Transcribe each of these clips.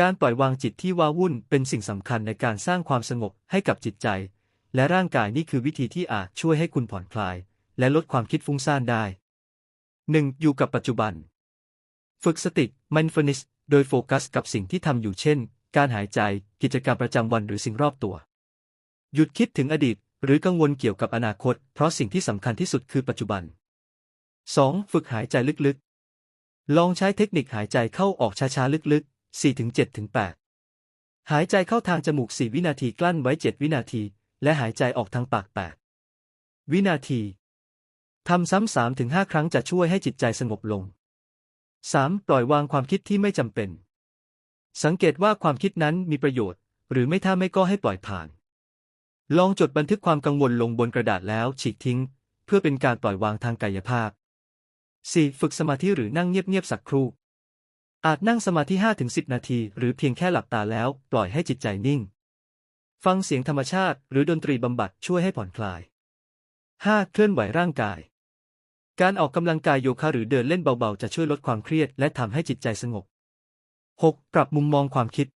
การปล่อยวางจิตที่ว้าวุ่นเป็นสิ่งสำคัญในการสร้างความสงบให้กับจิตใจ และร่างกายนี่คือวิธีที่อาจช่วยให้คุณผ่อนคลาย และลดความคิดฟุ้งซ่านได้ 1. อยู่กับปัจจุบัน ฝึกสติ mindfulness โดยโฟกัสกับสิ่งที่ทำอยู่เช่น การหายใจ กิจกรรมประจำวันหรือสิ่งรอบตัว หยุดคิดถึงอดีต หรือกังวลเกี่ยวกับอนาคต เพราะสิ่งที่สำคัญที่สุดคือปัจจุบัน 2. ฝึกหายใจลึกๆ ลองใช้เทคนิคหายใจเข้าออกช้าๆลึกๆ 4-7-8 หายใจเข้าทางจมูก 4 วินาทีกลั้นไว้ 7 วินาที และหายใจออกทางปาก 8 วินาที ทำซ้ำๆถึง5ครั้งจะช่วยให้จิตใจสงบลง 3. ปล่อยวางความคิดที่ไม่จำเป็น สังเกตว่าความคิดนั้นมีประโยชน์ หรือไม่ถ้าไม่ก็ให้ปล่อยผ่าน ลองจดบันทึกความกังวลลงบนกระดาษแล้วฉีกทิ้ง เพื่อเป็นการปล่อยวางทางกายภาพ 4. ฝึกสมาธิหรือนั่งเงียบๆสักครู่ อาจนั่งสมาธิ 5-10 นาที หรือเพียงแค่หลับตาแล้ว ปล่อยให้จิตใจนิ่ง ฟังเสียงธรรมชาติ หรือดนตรีบำบัดช่วยให้ผ่อนคลาย 5. เคลื่อนไหวร่างกาย การออกกำลังกายโยคะหรือเดินเล่นเบาๆ จะช่วยลดความเครียด และทำให้จิตใจสงบ 6. ปรับมุมมองความคิด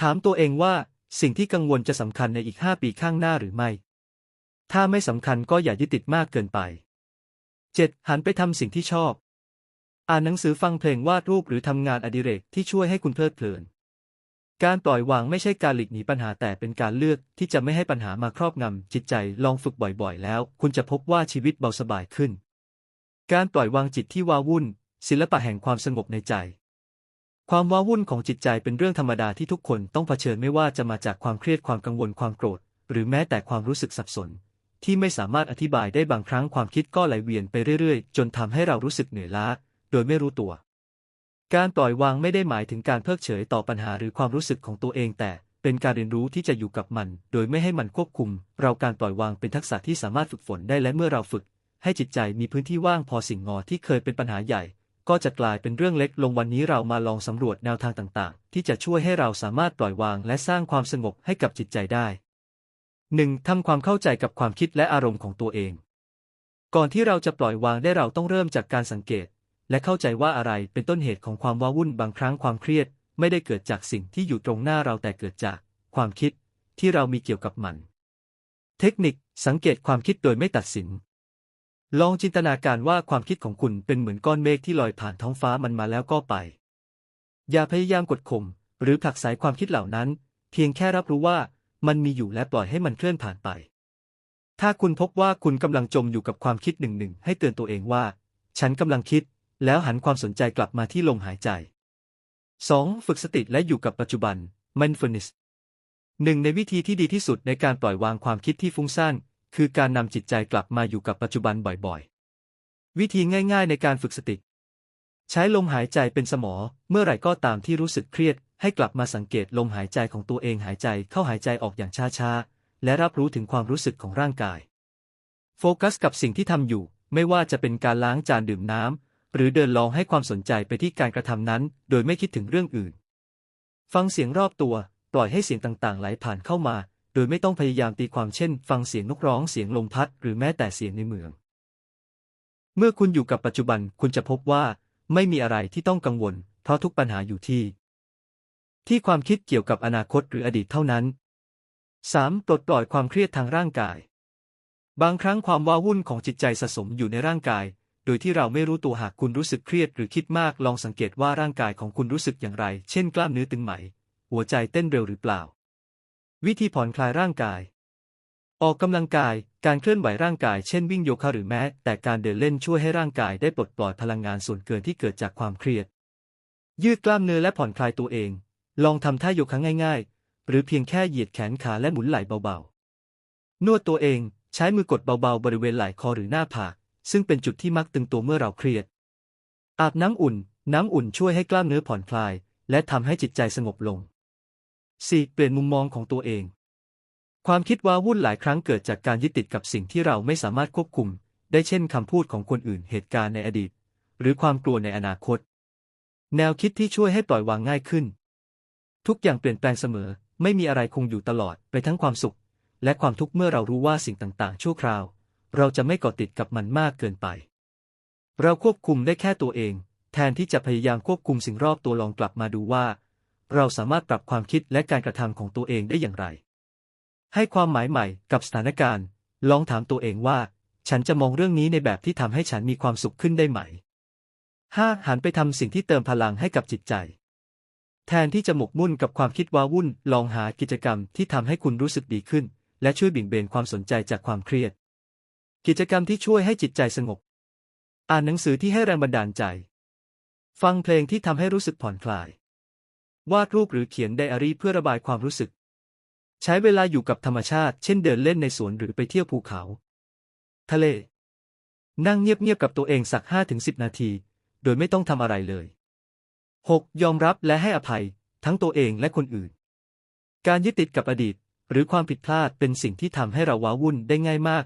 ถามตัวเองว่า สิ่งที่กังวลจะสำคัญในอีก 5 ปีข้างหน้าหรือไม่ ถ้าไม่สำคัญก็อย่ายึดติดมากเกินไป 7. หันไปทำสิ่งที่ชอบ อ่านหนังสือฟังเพลงวาดรูปหรือทำงานอดิเรกที่ช่วยให้คุณเพลิดเพลิน การปล่อยวางไม่ใช่การหลีกหนีปัญหาแต่เป็นการเลือกที่จะไม่ให้ปัญหามาครอบงำจิตใจลองฝึกบ่อยๆ แล้ว คุณจะพบว่าชีวิตเบาสบายขึ้น การปล่อยวางจิตที่ว้าวุ่น ศิลปะแห่งความสงบในใจ ความว้าวุ่นของจิตใจเป็นเรื่องธรรมดาที่ทุกคนต้องเผชิญไม่ว่าจะมาจากความเครียดความกังวลความโกรธ หรือแม้แต่ความรู้สึกสับสน ที่ไม่สามารถอธิบายได้บางครั้งความคิดก็ไหลเวียนไปเรื่อยๆ จนทำให้เรารู้สึกเหนื่อยล้า โดยไม่รู้ตัว การปล่อยวางไม่ได้หมายถึงการเพิกเฉยต่อปัญหาหรือความรู้สึกของตัวเองแต่เป็นการเรียนรู้ที่จะอยู่กับมัน โดยไม่ให้มันควบคุม เราการปล่อยวางเป็นทักษะที่สามารถฝึกฝนได้และเมื่อเราฝึก ให้จิตใจมีพื้นที่ว่างพอสิ่งงอที่เคยเป็นปัญหาใหญ่ ก็จะกลายเป็นเรื่องเล็กลงวันนี้เรามาลองสำรวจแนวทางต่างๆ ที่จะช่วยให้เราสามารถปล่อยวางและสร้างความสงบให้กับจิตใจได้ 1. ทำความเข้าใจกับความคิดและอารมณ์ของตัวเอง ก่อนที่เราจะปล่อยวางได้เราต้องเริ่มจากการสังเกต และเข้าใจว่าอะไรเป็นต้นเหตุของความว้าวุ่นบางครั้งความเครียด ไม่ได้เกิดจากสิ่งที่อยู่ตรงหน้าเราแต่เกิดจาก ความคิดที่เรามีเกี่ยวกับมัน เทคนิคสังเกตความคิดโดยไม่ตัดสิน ลองจินตนาการว่าความคิดของคุณเป็นเหมือนก้อนเมฆที่ลอยผ่านท้องฟ้ามันมาแล้วก็ไป อย่าพยายามกดข่มหรือผลักไสความคิดเหล่านั้น เพียงแค่รับรู้ว่ามันมีอยู่และปล่อยให้มันเคลื่อนผ่านไป ถ้าคุณพบว่าคุณกำลังจมอยู่กับความคิดหนึ่งหนึ่งให้เตือนตัวเองว่า ฉันกำลังคิด แล้วหันความสนใจกลับมาที่ลมหายใจ 2. ฝึกสติและอยู่กับปัจจุบัน mindfulness หนึ่งในวิธีที่ดีที่สุดในการปล่อยวางความคิดที่ฟุ้งซ่านคือการนำจิตใจกลับมาอยู่กับปัจจุบันบ่อยๆ วิธีง่ายๆ ในการฝึกสติ ใช้ลมหายใจเป็นสมอ เมื่อไหร่ก็ตามที่รู้สึกเครียด ให้กลับมาสังเกตลมหายใจของตัวเองหายใจเข้าหายใจออกอย่างช้าๆ และรับรู้ถึงความรู้สึกของร่างกาย โฟกัสกับสิ่งที่ทำอยู่ ไม่ว่าจะเป็นการล้างจานดื่มน้ำ หรือเดินลองให้ความสนใจไปที่การกระทำนั้น โดยไม่คิดถึงเรื่องอื่น ฟังเสียงรอบตัว ปล่อยให้เสียงต่างๆ ไหลผ่านเข้ามา โดยไม่ต้องพยายามตีความเช่น ฟังเสียงนกร้องเสียงลมพัด หรือแม้แต่เสียงในเมือง เมื่อคุณอยู่กับปัจจุบันคุณจะพบว่า ไม่มีอะไรที่ต้องกังวล เพราะทุกปัญหาอยู่ที่ ที่ความคิดเกี่ยวกับอนาคตหรืออดีตเท่านั้น 3. ปลดปล่อยความเครียดทางร่างกาย บางครั้งความว้าวุ่นของจิตใจสะสมอยู่ในร่างกาย ดยที่เราไม่รู้ตัวหากคุณรู้สึกเครียดหรือคิดมากลองสังเกตว่าร่างกายของคุณรู้สึกอย่างไร เช่นกล้ามเนื้อตึงไหม หัวใจเต้นเร็วหรือเปล่า วิธีผ่อนคลายร่างกาย ออกกำลังกาย การเคลื่อนไหวร่างกายเช่นวิ่งโยคะหรือแม้ แต่การเดินเล่นช่วยให้ร่างกายได้ปลดปล่อยพลังงานส่วนเกินที่เกิดจากความเครียด ยืดกล้ามเนื้อและผ่อนคลายตัวเอง ลองทำท่าโยคะง่าย ๆ หรือเพียงแค่เหยียดแขนขาและหมุนไหล่เบาๆ นวดตัวเอง ใช้มือกดเบาๆ บริเวณไหล่คอหรือหน้าผาก ซึ่งเป็นจุดที่มักตึงตัวเมื่อเราเครียด อาบน้ำอุ่น น้ำอุ่นช่วยให้กล้ามเนื้อผ่อนคลาย และทำให้จิตใจสงบลง 4. เปลี่ยนมุมมองของตัวเอง ความคิดว้าวุ่นหลายครั้งเกิดจากการยึดติดกับสิ่งที่เราไม่สามารถควบคุม ได้เช่นคำพูดของคนอื่นเหตุการณ์ในอดีต หรือความกลัวในอนาคต แนวคิดที่ช่วยให้ปล่อยวางง่ายขึ้น ทุกอย่างเปลี่ยนแปลงเสมอ ไม่มีอะไรคงอยู่ตลอดไปทั้งความสุข และความทุกข์เมื่อเรารู้ว่าสิ่งต่างๆ ชั่วคราว เราจะไม่เกาะติดกับมันมากเกินไป เราควบคุมได้แค่ตัวเอง แทนที่จะพยายามควบคุมสิ่งรอบตัวลองกลับมาดูว่า เราสามารถปรับความคิดและการกระทำของตัวเองได้อย่างไร ให้ความหมายใหม่กับสถานการณ์ ลองถามตัวเองว่า ฉันจะมองเรื่องนี้ในแบบที่ทำให้ฉันมีความสุขขึ้นได้ไหม 5. หันไปทำสิ่งที่เติมพลังให้กับจิตใจ แทนที่จะหมกมุ่นกับความคิดว้าวุ่น ลองหากิจกรรมที่ทำให้คุณรู้สึกดีขึ้น และช่วยบิ่งเบนความสนใจจากความเครียด กิจกรรมที่ช่วยให้จิตใจสงบ อ่านหนังสือที่ให้แรงบันดาลใจ ฟังเพลงที่ทำให้รู้สึกผ่อนคลาย วาดรูปหรือเขียนไดอารี่เพื่อระบายความรู้สึก ใช้เวลาอยู่กับธรรมชาติ เช่นเดินเล่นในสวนหรือไปเที่ยวภูเขา ทะเล นั่งเงียบๆกับตัวเองสัก 5-10 นาที โดยไม่ต้องทำอะไรเลย 6. ยอมรับและให้อภัย ทั้งตัวเองและคนอื่น การยึดติดกับอดีต หรือความผิดพลาดเป็นสิ่งที่ทำให้เราว้าวุ่นได้ง่ายมาก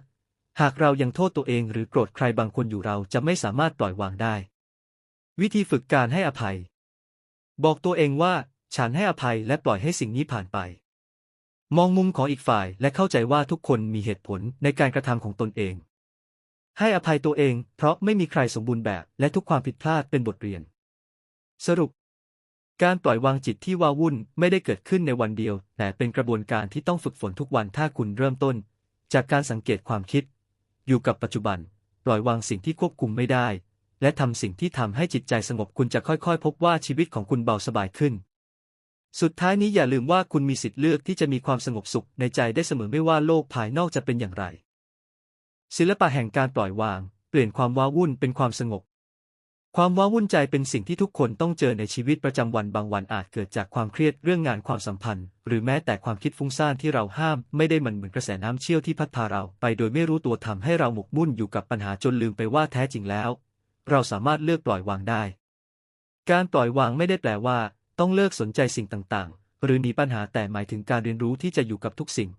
หากเรายังโทษตัวเองหรือโกรธใครบางคนอยู่เราจะไม่สามารถปล่อยวางได้ วิธีฝึกการให้อภัย บอกตัวเองว่า ฉันให้อภัยและปล่อยให้สิ่งนี้ผ่านไป มองมุมของอีกฝ่ายและเข้าใจว่าทุกคนมีเหตุผลในการกระทำของตนเอง ให้อภัยตัวเองเพราะไม่มีใครสมบูรณ์แบบและทุกความผิดพลาดเป็นบทเรียน สรุป การปล่อยวางจิตที่ว้าวุ่นไม่ได้เกิดขึ้นในวันเดียว แต่เป็นกระบวนการที่ต้องฝึกฝนทุกวันถ้าคุณเริ่มต้น จากการสังเกตความคิด อยู่กับปัจจุบัน ปล่อยวางสิ่งที่ควบคุมไม่ได้ และทำสิ่งที่ทำให้จิตใจสงบคุณจะค่อยๆ พบว่าชีวิตของคุณเบาสบายขึ้น สุดท้ายนี้อย่าลืมว่าคุณมีสิทธิ์เลือกที่จะมีความสงบสุขในใจได้เสมอไม่ว่าโลกภายนอกจะเป็นอย่างไร ศิลปะแห่งการปล่อยวาง เปลี่ยนความว้าวุ่นเป็นความสงบ ความว้าวุ่นใจเป็นสิ่งที่ทุกคนต้องเจอในชีวิตประจำวันบางวันอาจเกิดจากความเครียดเรื่องงานความสัมพันธ์ หรือแม้แต่ความคิดฟุ้งซ่านที่เราห้าม ไม่ได้มันเหมือนกระแสน้ำเชี่ยวที่พัดพาเรา ไปโดยไม่รู้ตัวทำให้เราหมกมุ่นอยู่กับปัญหาจนลืมไปว่าแท้จริงแล้ว เราสามารถเลือกปล่อยวางได้ การปล่อยวางไม่ได้แปลว่า ต้องเลิกสนใจสิ่งต่างๆ หรือหนีปัญหาแต่หมายถึงการเรียนรู้ที่จะอยู่กับทุกสิ่ง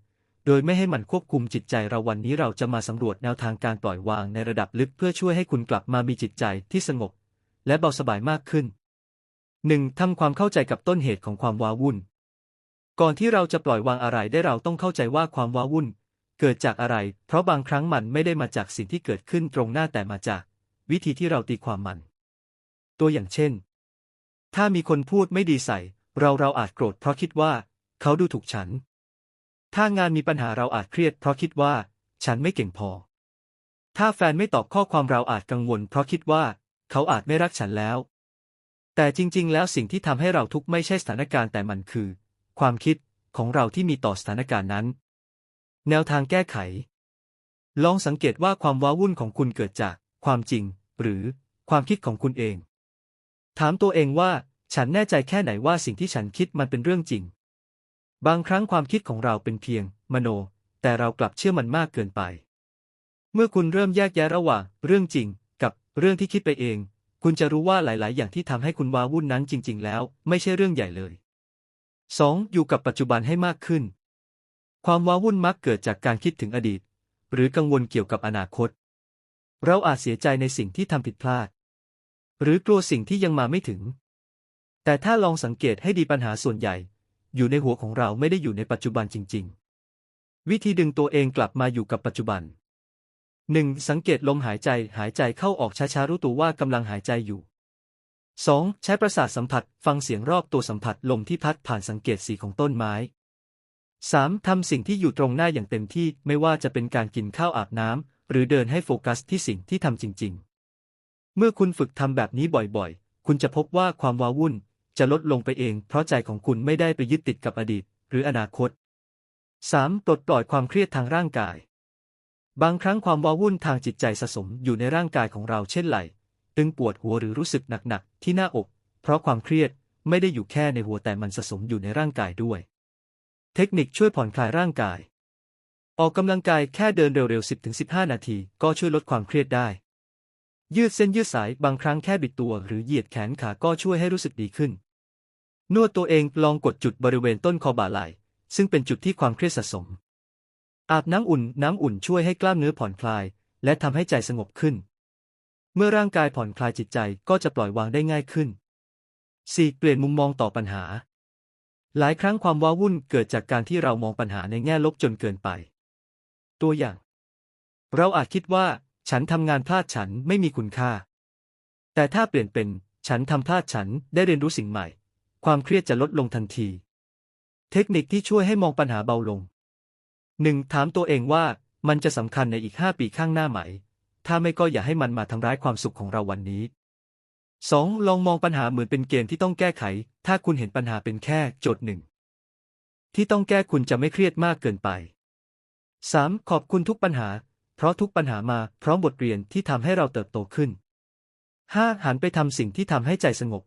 โดยไม่ให้มันควบคุมจิตใจเราวันนี้เราจะมาสำรวจแนวทางการปล่อยวางในระดับลึกเพื่อช่วยให้คุณกลับมามีจิตใจที่สงบ และเบาสบายมากขึ้น 1. ทำความเข้าใจกับต้นเหตุของความว้าวุ่น ก่อนที่เราจะปล่อยวางอะไรได้เราต้องเข้าใจว่าความว้าวุ่น เกิดจากอะไร เพราะบางครั้งมันไม่ได้มาจากสิ่งที่เกิดขึ้นตรงหน้าแต่มาจาก วิธีที่เราตีความมัน ตัวอย่างเช่น ถ้ามีคนพูดไม่ดีใส่ เราเราอาจโกรธเพราะคิดว่า เขาดูถูกฉัน ถ้างานมีปัญหาเราอาจเครียด เพราะคิดว่า ฉันไม่เก่งพอ ถ้าแฟนไม่ตอบข้อความเราอาจกังวล เพราะคิดว่า เขาอาจไม่รักฉันแล้ว แต่จริง ๆ แล้วสิ่งที่ทำให้เราทุกข์ไม่ใช่สถานการณ์แต่มันคือ ความคิดของเราที่มีต่อสถานการณ์นั้น แนวทางแก้ไข ลองสังเกตว่าความว้าวุ่นของคุณเกิดจากความจริง หรือความคิดของคุณเอง ถามตัวเองว่า ฉันแน่ใจแค่ไหนว่าสิ่งที่ฉันคิดมันเป็นเรื่องจริง บางครั้งความคิดของเราเป็นเพียง มโน แต่เรากลับเชื่อมันมากเกินไป เมื่อคุณเริ่มแยกแยะระหว่างเรื่องจริง เรื่องที่คิดไปเอง คุณจะรู้ว่าหลาย ๆ อย่างที่ทำให้คุณว้าวุ่นนั้นจริง ๆ แล้ว ไม่ใช่เรื่องใหญ่เลย 2. อยู่กับปัจจุบันให้มากขึ้น ความว้าวุ่นมักเกิดจากการคิดถึงอดีต หรือกังวลเกี่ยวกับอนาคต เราอาจเสียใจในสิ่งที่ทำผิดพลาด หรือกลัวสิ่งที่ยังมาไม่ถึง แต่ถ้าลองสังเกตให้ดีปัญหาส่วนใหญ่ อยู่ในหัวของเราไม่ได้อยู่ในปัจจุบันจริง ๆ วิธีดึงตัวเองกลับมาอยู่กับปัจจุบัน 1. สังเกตลมหายใจ หายใจเข้าออกช้าๆรู้ตัวว่ากำลังหายใจอยู่ 2. ใช้ประสาทสัมผัส ฟังเสียงรอบตัวสัมผัสลมที่พัดผ่านสังเกตสีของต้นไม้ 3. ทำสิ่งที่อยู่ตรงหน้าอย่างเต็มที่ไม่ว่าจะเป็นการกินข้าวอาบน้ำหรือเดินให้โฟกัสที่สิ่งที่ทำจริง ๆ เมื่อคุณฝึกทำแบบนี้บ่อยๆ คุณจะพบว่าความว้าวุ่นจะลดลงไปเอง เพราะใจของคุณไม่ได้ไปยึดติดกับอดีต หรืออนาคต 3. ปลดปล่อยความเครียดทางร่างกาย บางครั้งความว้าวุ่นทางจิตใจสะสมอยู่ในร่างกายของเราเช่นไหล่ตึงปวดหัวหรือรู้สึกหนักๆที่หน้าอก เพราะความเครียดไม่ได้อยู่แค่ในหัวแต่มันสะสมอยู่ในร่างกายด้วย เทคนิคช่วยผ่อนคลายร่างกาย ออกกำลังกายแค่เดินเร็วๆ 10-15 นาที ก็ช่วยลดความเครียดได้ ยืดเส้นยืดสายบางครั้งแค่บิดตัว หรือเหยียดแขนขาก็ช่วยให้รู้สึกดีขึ้น นวดตัวเองลองกดจุดบริเวณต้นคอบ่าไหล่ซึ่งเป็นจุดที่ความเครียดสะสม อาบน้ำอุ่น น้ำอุ่นช่วยให้กล้ามเนื้อผ่อนคลาย และทำให้ใจสงบขึ้น เมื่อร่างกายผ่อนคลายจิตใจก็จะปล่อยวางได้ง่ายขึ้น 4. เปลี่ยนมุมมองต่อปัญหา หลายครั้งความว้าวุ่นเกิดจากการที่เรามองปัญหาในแง่ลบจนเกินไป ตัวอย่าง เราอาจคิดว่า ฉันทำงานพลาดฉันไม่มีคุณค่า แต่ถ้าเปลี่ยนเป็น ฉันทำพลาดฉันได้เรียนรู้สิ่งใหม่ ความเครียดจะลดลงทันที เทคนิคที่ช่วยให้มองปัญหาเบาลง 1. ถามตัวเองว่ามันจะสำคัญในอีก 5 ปีข้างหน้าไหม ถ้าไม่ก็อย่าให้มันมาทำร้ายความสุขของเราวันนี้ 2. ลองมองปัญหาเหมือนเป็นเกณฑ์ที่ต้องแก้ไข ถ้าคุณเห็นปัญหาเป็นแค่โจทย์หนึ่งที่ต้องแก้คุณจะไม่เครียดมากเกินไป 3. ขอบคุณทุกปัญหา เพราะทุกปัญหามาพร้อมบทเรียนที่ทำให้เราเติบโตขึ้น 5. หันไปทำสิ่งที่ทำให้ใจสงบ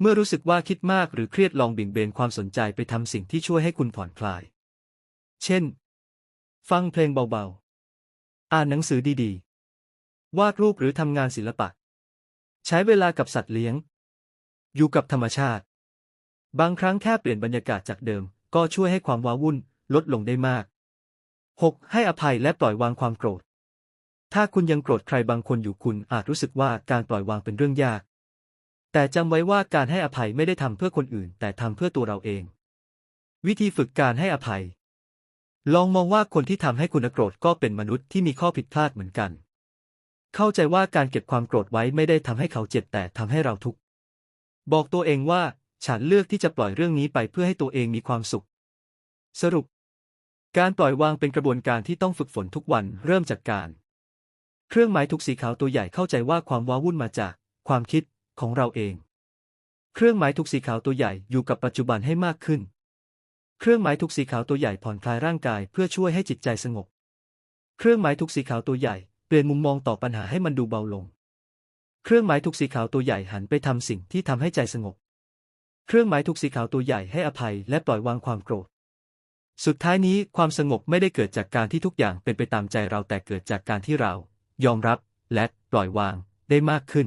เมื่อรู้สึกว่าคิดมากหรือเครียดลองเบี่ยงเบนความสนใจไปทำสิ่งที่ช่วยให้คุณผ่อนคลาย เช่น ฟังเพลงเบาๆ อ่านหนังสือดีๆ วาดรูปหรือทำงานศิลปะ ใช้เวลากับสัตว์เลี้ยง อยู่กับธรรมชาติ บางครั้งแค่เปลี่ยนบรรยากาศจากเดิม ก็ช่วยให้ความว้าวุ่นลดลงได้มาก 6. ให้อภัยและปล่อยวางความโกรธ ถ้าคุณยังโกรธใครบางคนอยู่คุณอาจรู้สึกว่าการปล่อยวางเป็นเรื่องยาก แต่จำไว้ว่าการให้อภัยไม่ได้ทำเพื่อคนอื่น แต่ทำเพื่อตัวเราเอง วิธีฝึกการให้อภัย ลองมองว่าคนที่ทำให้คุณโกรธก็เป็นมนุษย์ที่มีข้อผิดพลาดเหมือนกัน เข้าใจว่าการเก็บความโกรธไว้ไม่ได้ทำให้เขาเจ็บแต่ทำให้เราทุกข์ บอกตัวเองว่าฉันเลือกที่จะปล่อยเรื่องนี้ไปเพื่อให้ตัวเองมีความสุข สรุป การปล่อยวางเป็นกระบวนการที่ต้องฝึกฝนทุกวันเริ่มจากการ เครื่องหมายทุกสีขาวตัวใหญ่เข้าใจว่าความว้าวุ่นมาจากความคิดของเราเอง เครื่องหมายทุกสีขาวตัวใหญ่อยู่กับปัจจุบันให้มากขึ้น เครื่องหมายทุกสีขาวตัวใหญ่ผ่อนคลายร่างกายเพื่อช่วยให้จิตใจสงบ เครื่องหมายทุกสีขาวตัวใหญ่เปลี่ยนมุมมองต่อปัญหาให้มันดูเบาลง เครื่องหมายทุกสีขาวตัวใหญ่หันไปทำสิ่งที่ทำให้ใจสงบ เครื่องหมายทุกสีขาวตัวใหญ่ให้อภัยและปล่อยวางความโกรธ สุดท้ายนี้ความสงบไม่ได้เกิดจากการที่ทุกอย่างเป็นไปตามใจเราแต่เกิดจากการที่เรา ยอมรับและปล่อยวางได้มากขึ้น